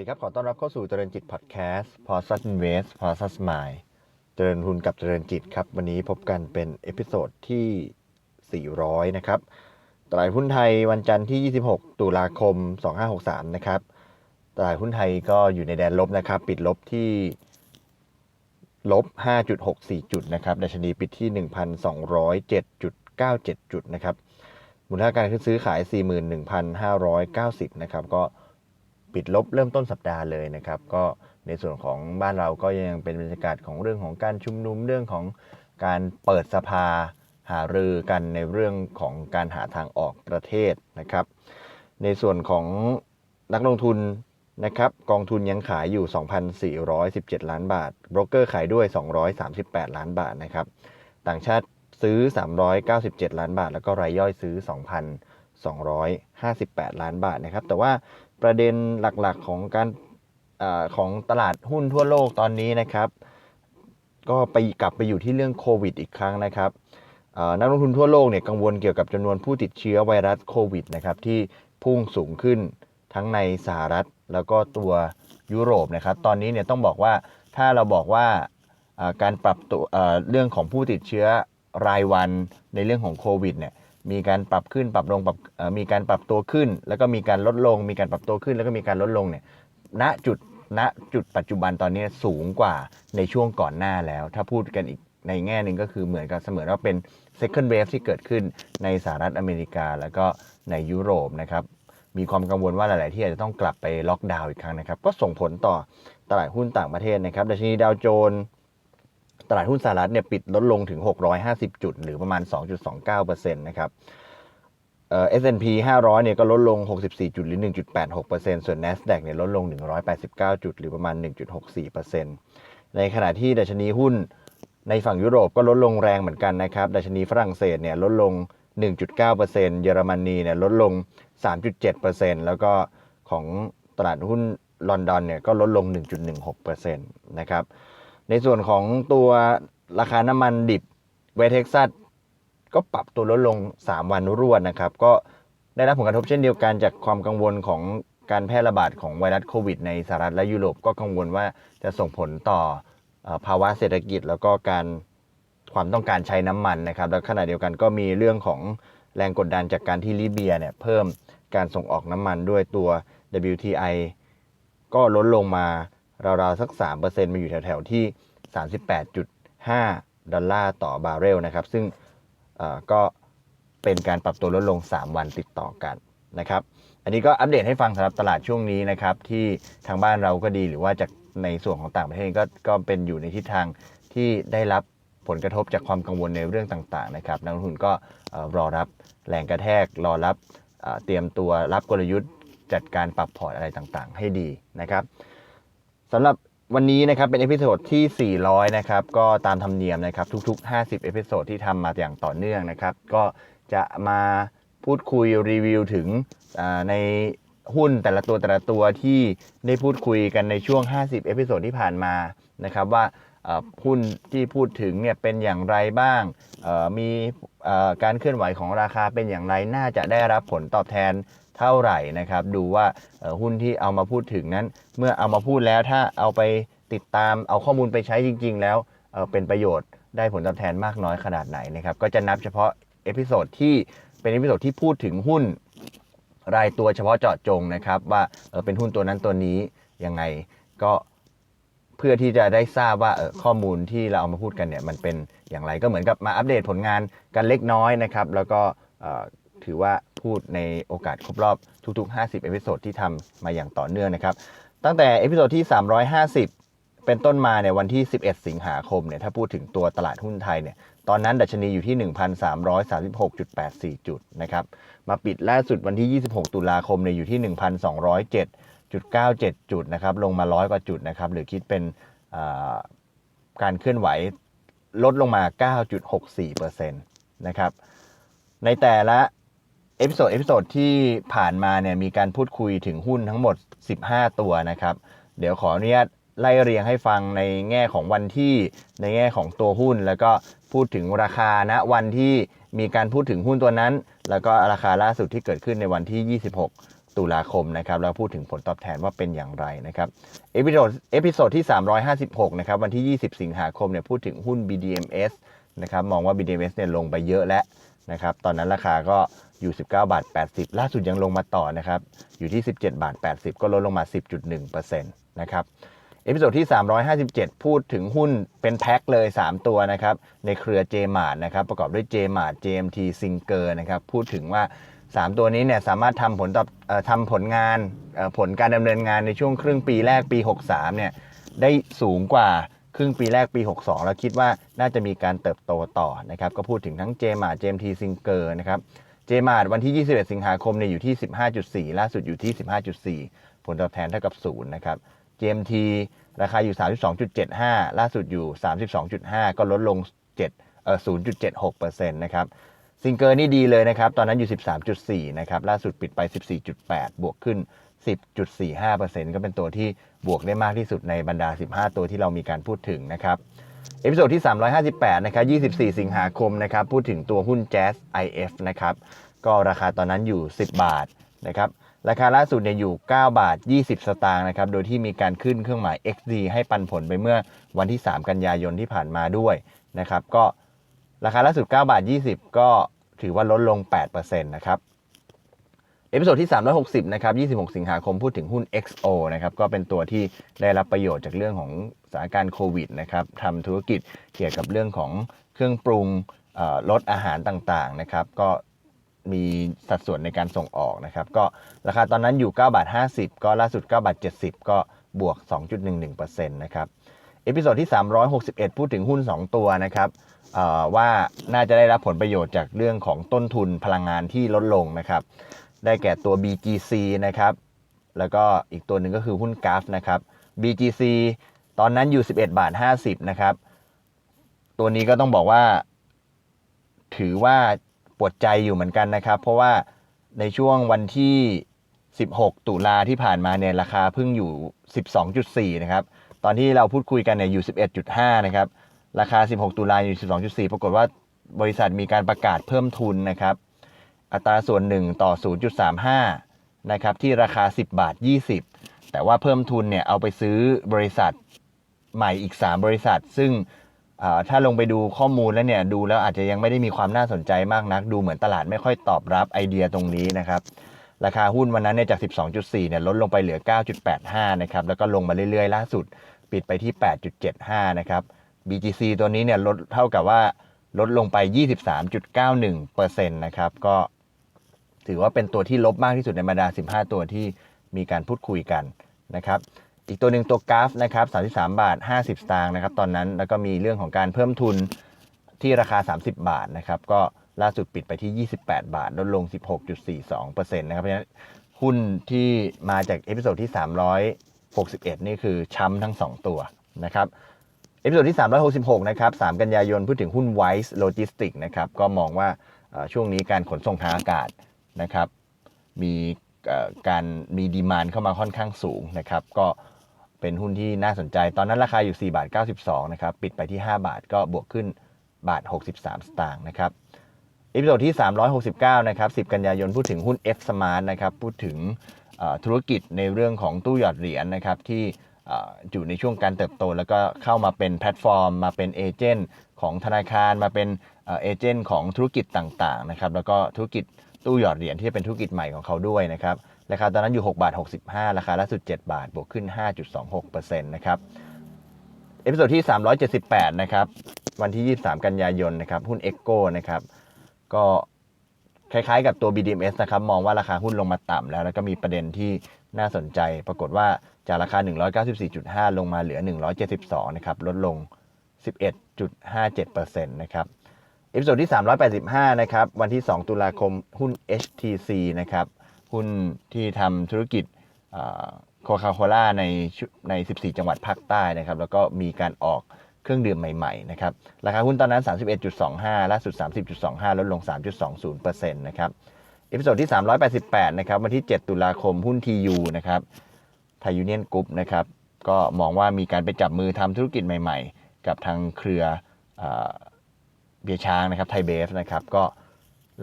ดีครับ ขอต้อนรับเข้าสู่เจริญจิตพอดแคสต์ p o s t Invest p o s t Smile เจริญทุนกับเจริญจิตครับ วันนี้พบกันเป็นเอพิโซดที่ 400 นะครับตลาดหุ้นไทยวันจันทร์ที่ 26 ตุลาคม 2563 นะครับตลาดหุ้นไทยก็อยู่ในแดนลบนะครับ ปิดลบที่ลบ 5.64 จุดนะครับดัชนีปิดที่ 1,207.97 จุดนะครับมูลค่าการซื้อขาย 41,590 นะครับ ก็ ปิดลบเริ่มต้นสัปดาห์เลยนะครับ ก็ในส่วนของบ้านเราก็ยังเป็นบรรยากาศของเรื่องของการชุมนุมเรื่องของการเปิดสภาหารือกันในเรื่องของการหาทางออกประเทศนะครับ ในส่วนของนักลงทุนนะครับกองทุนยังขายอยู่ 2,417 ล้านบาทโบรกเกอร์ขายด้วย 238 ล้านบาทนะครับต่างชาติซื้อ 397 ล้านบาท แล้วก็รายย่อยซื้อ 2,258 ล้านบาทนะครับแต่ว่า ประเด็นหลักๆของการอของตลาดหุ้นทั่วโลกตอนนี้นะครับ ก็ไปกลับไปอยู่ที่เรื่องโควิดอีกครั้งนะครับนักลงทุนทั่วโลกเนี่ยกังวลเกี่ยวกับจำนวนผู้ติดเชื้อไวรัสโควิดนะครับที่พุ่งสูงขึ้นทั้งในสหรัฐแล้วก็ตัวยุโรปนะครับ ตอนนี้เนี่ยต้องบอกว่าถ้าเราบอกว่าการปรับตัวเรื่องของผู้ติดเชื้อรายวันในเรื่องของโควิดเนี่ย มีการปรับขึ้นปรับลงปรับมีการปรับตัวขึ้น แล้วก็มีการลดลง มีการปรับตัวขึ้น แล้วก็มีการลดลงเนี่ยณจุดณจุดปัจจุบันตอนนี้สูงกว่าในช่วงก่อนหน้าแล้ว ถ้าพูดกันอีกในแง่หนึ่งก็คือเหมือนกับเสมือนว่าเป็น second wave ที่เกิดขึ้นในสหรัฐอเมริกาแล้วก็ในยุโรปนะครับมีความกังวลว่าหลาย ๆ ที่อาจจะต้องกลับไปล็อกดาวน์อีกครั้งนะครับ ก็ส่งผลต่อตลาดหุ้นต่างประเทศนะครับดัชนีดาวโจนส์ ตลาดหุ้นสหรัฐเนี่ยปิดลดลงถึง 650 จุด หรือประมาณ 2.29%นะครับเอ่อ S&P 500 เนี่ยก็ลดลง 64 จุด หรือ 1.86%ส่วน NASDAQ เนี่ยลดลง 189 จุด หรือประมาณ 1.64%ในขณะที่ดัชนีหุ้นในฝั่งยุโรปก็ลดลงแรงเหมือนกันนะครับ ดัชนีฝรั่งเศสเนี่ยลดลง 1.9%เยอรมนีเนี่ยลดลง 3.7%แล้วก็ของตลาดหุ้นลอนดอนเนี่ยก็ลดลง 1.16%นะครับ ในส่วนของตัวราคาน้ำมันดิบเวสเท็กซัสก็ปรับตัวลดลง 3 วันรวดนะครับ ก็ได้รับผลกระทบเช่นเดียวกันจากความกังวลของการแพร่ระบาดของไวรัสโควิดในสหรัฐและยุโรปก็กังวลว่าจะส่งผลต่อภาวะเศรษฐกิจ แล้วก็การความต้องการใช้น้ำมันนะครับ แล้วขณะเดียวกันก็มีเรื่องของแรงกดดันจากการที่ลิเบียเนี่ยเพิ่มการส่งออกน้ำมันด้วยตัว WTI ก็ลดลงมา ราวๆ สัก 3%มาอยู่แถวๆ ที่ 38.5 ดอลลาร์ต่อบาร์เรลนะครับ ซึ่งก็เป็นการปรับตัวลดลง 3 วันติดต่อกันนะครับ อันนี้ก็อัปเดตให้ฟังสำหรับตลาดช่วงนี้นะครับ ที่ทางบ้านเราก็ดีหรือว่าจากในส่วนของต่างประเทศก็ก็เป็นอยู่ในทิศทางที่ได้รับผลกระทบจากความกังวลในเรื่องต่างๆนะครับนักลงทุนก็รอรับแรงกระแทกรอรับเอ่อเตรียมตัวรับกลยุทธ์จัดการปรับพอร์ตอะไรต่างๆ ให้ดีนะครับ สำหรับวันนี้นะครับเป็นเอพิโซดที่ 400 นะครับก็ตามธรรมเนียมนะครับทุกๆ 50 เอพิโซดที่ทำมาอย่างต่อเนื่องนะครับ ก็จะมาพูดคุยรีวิวถึงในหุ้นแต่ละตัวแต่ละตัวที่ได้พูดคุยกันในช่วง 50 เอพิโซดที่ผ่านมานะครับว่าหุ้นที่พูดถึงเนี่ยเป็นอย่างไรบ้าง มีการเคลื่อนไหวของราคาเป็นอย่างไร น่าจะได้รับผลตอบแทน เท่าไหร่นะครับดูว่าหุ้นที่เอามาพูดถึงนั้น เมื่อเอามาพูดแล้วถ้าเอาไปติดตามเอาข้อมูลไปใช้จริง ๆ แล้วเเป็นประโยชน์ได้ผลตอบแทนมากน้อยขนาดไหนนะครับก็จะนับเฉพาะเอพิโซดที่เป็นเอพิโซดที่พูดถึงหุ้นรายตัวเฉพาะเจาะจงนะครับ ว่าเเป็นหุ้นตัวนั้นตัวนี้ยังไงก็เพื่อที่จะได้ทราบว่าข้อมูลที่เราเอามาพูดกันเนี่ยมันเป็นอย่างไรก็เหมือนกับมาอัปเดตผลงานกันเล็กน้อยนะครับ แล้วก็ ถือว่าพูดในโอกาสครบรอบทุกๆ 50 เอพิโซดที่ทำมาอย่างต่อเนื่องนะครับ ตั้งแต่เอพิโซดที่ 350 เป็นต้นมาในวันที่ 11 สิงหาคมเนี่ยถ้าพูดถึงตัวตลาดหุ้นไทยเนี่ยตอนนั้นดัชนีอยู่ที่ 1,336.84 จุดนะครับมาปิดล่าสุดวันที่ 26 ตุลาคมเนี่ยอยู่ที่ 1,207.97 จุดนะครับลงมาร้อยกว่าจุดนะครับหรือคิดเป็นการเคลื่อนไหวลดลงมา 9.64%นะครับในแต่ละ เอพิโซดเอพิโซดที่ผ่านมาเนี่ยมีการพูดคุยถึงหุ้นทั้งหมด 15 ตัวนะครับ เดี๋ยวขออนุญาตไล่เรียงให้ฟังในแง่ของวันที่ในแง่ของตัวหุ้น แล้วก็พูดถึงราคาณวันที่มีการพูดถึงหุ้นตัวนั้น แล้วก็ราคาล่าสุดที่เกิดขึ้นในวันที่ 26 ตุลาคมนะครับแล้วพูดถึงผลตอบแทนว่าเป็นอย่างไรนะครับเอพิโซดเอพิโซดที่ 356 นะครับวันที่ 20 สิงหาคมเนี่ยพูดถึงหุ้น BDMs นะครับมองว่า BDMs เนี่ยลงไปเยอะแล้วนะครับตอนนั้นราคาก็ อยู่ 19 บาท 80 ล่าสุดยังลงมาต่อนะครับ อยู่ที่ 17 บาท 80 ก็ลดลงมา 10.1%นะครับ เอพิโซดที่ 357 พูดถึงหุ้นเป็นแพ็คเลย 3 ตัวนะครับ ในเครือ JMart นะครับ ประกอบด้วย JMart JMT Singer นะครับ พูดถึงว่า 3 ตัวนี้เนี่ยสามารถทำผลตอบทำผลงานผลการดำเนินงานในช่วงครึ่งปีแรกปี 63 เนี่ยได้สูงกว่าครึ่งปีแรกปี 62 แล้วคิดว่าน่าจะมีการเติบโตต่อนะครับ ก็พูดถึงทั้ง JMart JMT Singer นะครับ JMart วันที่ 21 สิงหาคมเนี่ยอยู่ที่ 15.4 ล่าสุดอยู่ที่ 15.4 ผลตอบแทนเท่ากับ0นะครับ GMT ราคาอยู่ 32.75 ล่าสุดอยู่ 32.5 ก็ลดลง7เอ่อ0.76%นะครับซิงเกอร์นี่ดีเลยนะครับ ตอนนั้นอยู่ 13.4 นะครับ ล่าสุดปิดไป 14.8 บวกขึ้น 10.45%ก็เป็นตัวที่บวกได้มากที่สุดในบรรดา 15 ตัวที่เรามีการพูดถึงนะครับ เอพิโซดที่ 358 นะครับ 24 สิงหาคมนะครับ พูดถึงตัวหุ้น Jazz IF นะครับ ก็ราคาตอนนั้นอยู่ 10 บาทนะครับ ราคาล่าสุดเนี่ยอยู่ 9 บาท 20 สตางค์นะครับ โดยที่มีการขึ้นเครื่องหมาย XD ให้ปันผลไปเมื่อวันที่ 3 กันยายนที่ผ่านมาด้วยนะครับ ก็ราคาล่าสุด 9 บาท 20 ก็ถือว่าลดลง 8%นะครับ เอพิโซดที่ 360 นะครับ 26 สิงหาคมพูดถึงหุ้น XO นะครับ ก็เป็นตัวที่ได้รับประโยชน์จากเรื่องของสถานการณ์โควิดนะครับทำธุรกิจเกี่ยวกับเรื่องของเครื่องปรุงเอ่อลดอาหารต่างๆนะครับ ก็มีสัดส่วนในการส่งออกนะครับ ก็ราคาตอนนั้นอยู่ 9 บาท 50 ก็ล่าสุด 9 บาท 70 ก็บวก 2.11%นะครับ เอพิโซดที่ 361 พูดถึงหุ้น 2 ตัวนะครับว่าน่าจะได้รับผลประโยชน์จากเรื่องของต้นทุนพลังงานที่ลดลงนะครับ ได้แก่ตัว BGC นะครับ แล้วก็อีกตัวหนึ่งก็คือหุ้นกราฟนะครับ BGC ตอนนั้นอยู่ 11 บาท 50 นะครับ ตัวนี้ก็ต้องบอกว่า ถือว่าปวดใจอยู่เหมือนกันนะครับ เพราะว่าในช่วงวันที่ 16 ตุลาที่ผ่านมาเนี่ยราคาเพิ่งอยู่ 12.4 นะครับ ตอนที่เราพูดคุยกันเนี่ยอยู่ 11.5 นะครับ ราคา 16 ตุลาอยู่ 12.4 ปรากฏว่าบริษัทมีการประกาศเพิ่มทุนนะครับ อัตราส่วน 1 ต่อ 0.35 นะครับ ที่ราคา 10 บาท 20 แต่ว่าเพิ่มทุนเนี่ยเอาไปซื้อบริษัทใหม่อีก 3 บริษัท ซึ่งถ้าลงไปดูข้อมูลแล้วเนี่ยดูแล้วอาจจะยังไม่ได้มีความน่าสนใจมากนัก ดูเหมือนตลาดไม่ค่อยตอบรับไอเดียตรงนี้นะครับราคาหุ้นวันนั้นเนี่ยจาก 12.4 เนี่ยลดลงไปเหลือ 9.85 นะครับ แล้วก็ลงมาเรื่อยๆ ล่าสุด ปิดไปที่ 8.75 นะครับ BGC ตัวนี้เนี่ยลดเท่ากับว่าลดลงไป 23.91%นะครับ ก็ ถือว่าเป็นตัวที่ลบมากที่สุดในบรรดา 15 ตัวที่มีการพูดคุยกันนะครับอีกตัวหนึ่งตัวกราฟนะครับ33 บาท 50 สตางค์นะครับตอนนั้นแล้วก็มีเรื่องของการเพิ่มทุนที่ราคา 30 บาทนะครับก็ล่าสุดปิดไปที่ 28 บาท ลดลง 16.42%นะครับเพราะฉะนั้นหุ้นที่มาจากเอพิโซดที่ 361 นี่คือช้ำทั้ง 2 ตัวนะครับเอพิโซดที่ 366 นะครับ 3 กันยายนพูดถึงหุ้น Wise Logistics นะครับก็มองว่าช่วงนี้การขนส่งทางอากาศ นะครับ มีการมีดีมานเข้ามาค่อนข้างสูงนะครับ ก็เป็นหุ้นที่น่าสนใจ ตอนนั้นราคาอยู่ 4 บาท 92 นะครับ ปิดไปที่ 5 บาทก็บวกขึ้นบาท 63 สตางค์นะครับเอพิโซดที่ 369 นะครับ 10 กันยายนพูดถึงหุ้น F Smart นะครับ พูดถึงธุรกิจในเรื่องของตู้หยอดเหรียญนะครับ ที่อยู่ในช่วงการเติบโต แล้วก็เข้ามาเป็นแพลตฟอร์ม มาเป็นเอเจนต์ของธนาคารมาเป็นเอเอเจนต์ของธุรกิจต่างๆนะครับ แล้วก็ธุรกิจ ตู้หยอดเหรียญที่เป็นธุรกิจใหม่ของเขาด้วยนะครับราคาตอนนั้นอยู่ 6 บาท 65 ราคาล่าสุด 7 บาท บวกขึ้น 5.26%นะครับเอพิโซดที่ 378 นะครับ วันที่ 23 กันยายนนะครับ หุ้น e c o นะครับ ก็คล้ายๆกับตัว BDMs นะครับ มองว่าราคาหุ้นลงมาต่ำแล้ว แล้วก็มีประเด็นที่น่าสนใจ ปรากฏว่าจากราคา 194.5 ลงมาเหลือ 172 นะครับ ลดลง 11.57%นะครับ เอพิโซดที่ 385 นะครับ วันที่ 2 ตุลาคมหุ้น HTC นะครับ หุ้นที่ทำธุรกิจโคคาโคล่าในใน 14 จังหวัดภาคใต้นะครับ แล้วก็มีการออกเครื่องดื่มใหม่ๆ นะครับ ราคาหุ้นตอนนั้น 31.25 ล่าสุด 30.25 ลดลง 3.20%นะครับเอพิโซดที่ 388 นะครับ วันที่ 7 ตุลาคมหุ้น TU นะครับไทยยูเนียนกรุ๊ปนะครับ ก็มองว่ามีการไปจับมือทำธุรกิจใหม่ ๆ กับทางเครือ เบียร์ช้างนะครับไทยเบฟนะครับก็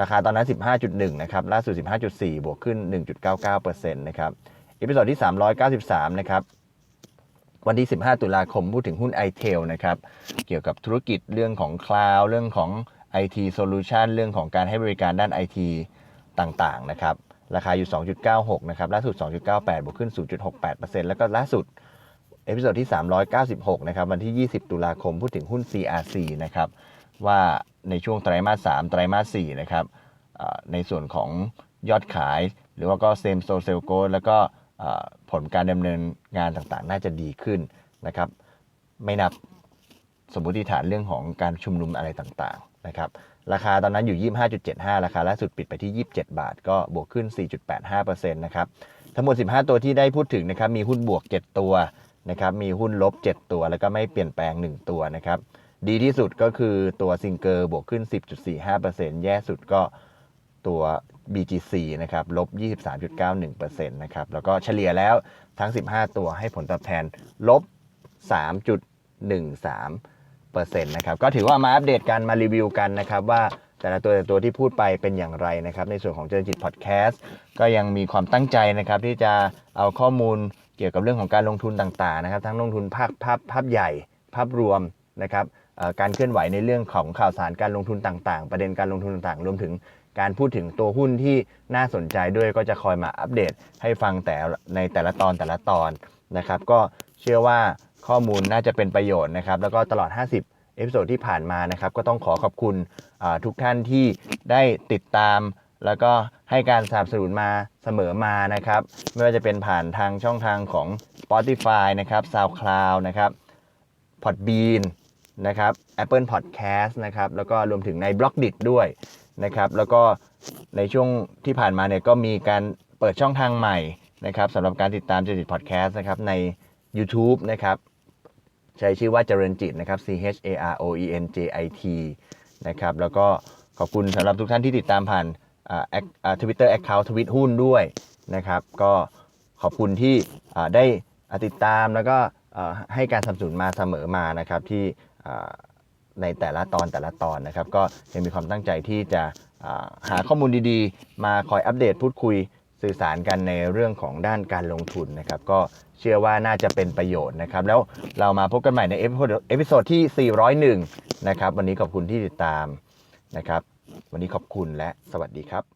ราคาตอนนั้น 15.1 นะครับ ล่าสุด 15.4 บวกขึ้น 1.99%นะครับอีพิโซดที่ 393 นะครับ วันที่ 15 ตุลาคมพูดถึงหุ้น i t e l นะครับ เกี่ยวกับธุรกิจเรื่องของคลาวเรื่องของ IT Solution เรื่องของการให้บริการด้าน IT ต่างๆ นะครับ ราคาอยู่ 2.96 นะครับ ล่าสุด 2.98 บวกขึ้น 0.68%แล้วก็ล่าสุดเอพิโซดที่ 396 นะครับ วันที่ 20 ตุลาคมพูดถึงหุ้น CRC นะครับ ว่าในช่วงไตรมาส 3 ไตรมาส 4 นะครับในส่วนของยอดขาย หรือว่าก็เซมโซเซลโกแล้วก็ผลการดำเนินงานต่างๆ น่าจะดีขึ้นนะครับ ไม่นับสมมติฐานเรื่องของการชุมนุมอะไรต่างๆนะครับ ราคาตอนนั้นอยู่ 25.75 ราคาล่าสุดปิดไปที่ 27 บาท ก็บวกขึ้น 4.85%นะครับ ทั้งหมด 15 ตัวที่ได้พูดถึงนะครับ มีหุ้นบวก 7 ตัวนะครับ มีหุ้นลบ 7 ตัว แล้วก็ไม่เปลี่ยนแปลง 1 ตัวนะครับ ดีที่สุดก็คือตัวซิงเกอร์บวกขึ้น 10.45%แย่สุดก็ตัว BGC นะครับลบ 23.91%นะครับแล้วก็เฉลี่ยแล้วทั้ง 15 ตัวให้ผลตอบแทนลบ 3.13%นะครับก็ถือว่ามาอัปเดตกันมารีวิวกันนะครับว่าแต่ละตัวแต่ตัวที่พูดไปเป็นอย่างไรนะครับในส่วนของเจริญจิตพอดแคสต์ก็ยังมีความตั้งใจนะครับที่จะเอาข้อมูลเกี่ยวกับเรื่องของการลงทุนต่างๆนะครับ ทั้งลงทุนภาพภาพภาพใหญ่ภาพรวมนะครับ การเคลื่อนไหวในเรื่องของข่าวสารการลงทุนต่าง ๆ ประเด็นการลงทุนต่างๆ รวมถึงการพูดถึงตัวหุ้นที่น่าสนใจด้วยก็จะคอยมาอัปเดตให้ฟังแต่ในแต่ละตอนแต่ละตอนนะครับ ก็เชื่อว่าข้อมูลน่าจะเป็นประโยชน์นะครับ แล้วก็ตลอด 50 เอพิโซดที่ผ่านมานะครับ ก็ต้องขอขอบคุณทุกท่านที่ได้ติดตาม แล้วก็ให้การสนับสนุนมาเสมอมานะครับ ไม่ว่าจะเป็นผ่านทางช่องทางของ Spotify นะครับ SoundCloud นะครับ Podbean นะครับ Apple Podcast นะครับแล้วก็รวมถึงใน b ล็อกดิด้วยนะครับแล้วก็ในช่วงที่ผ่านมาเนี่ยก็มีการเปิดช่องทางใหม่นะครับสำหรับการติดตามเจริญจิตพอดแคสต์นะครับใน YouTube นะครับใช้ชื่อว่าเจริญจิตนะครับ C H A R O E N J I T นะครับแล้วก็ขอบคุณสำหรับทุกท่านที่ติดตามผ่านทวิตเตอร์แอคเคาท์ทวิตหุ้นด้วยนะครับก็ขอบคุณที่อ่าได้อาติดตามแล้วก็อ่าให้การสนับสนุนมาเสมอมานะครับที่ ในแต่ละตอนแต่ละตอนนะครับ ก็ยังมีความตั้งใจที่จะหาข้อมูลดีๆ มาคอยอัปเดตพูดคุยสื่อสารกันในเรื่องของด้านการลงทุนนะครับ ก็เชื่อว่าน่าจะเป็นประโยชน์นะครับ แล้วเรามาพบกันใหม่ในเอพิโซดที่ 401 นะครับ วันนี้ขอบคุณที่ติดตามนะครับ วันนี้ขอบคุณและสวัสดีครับ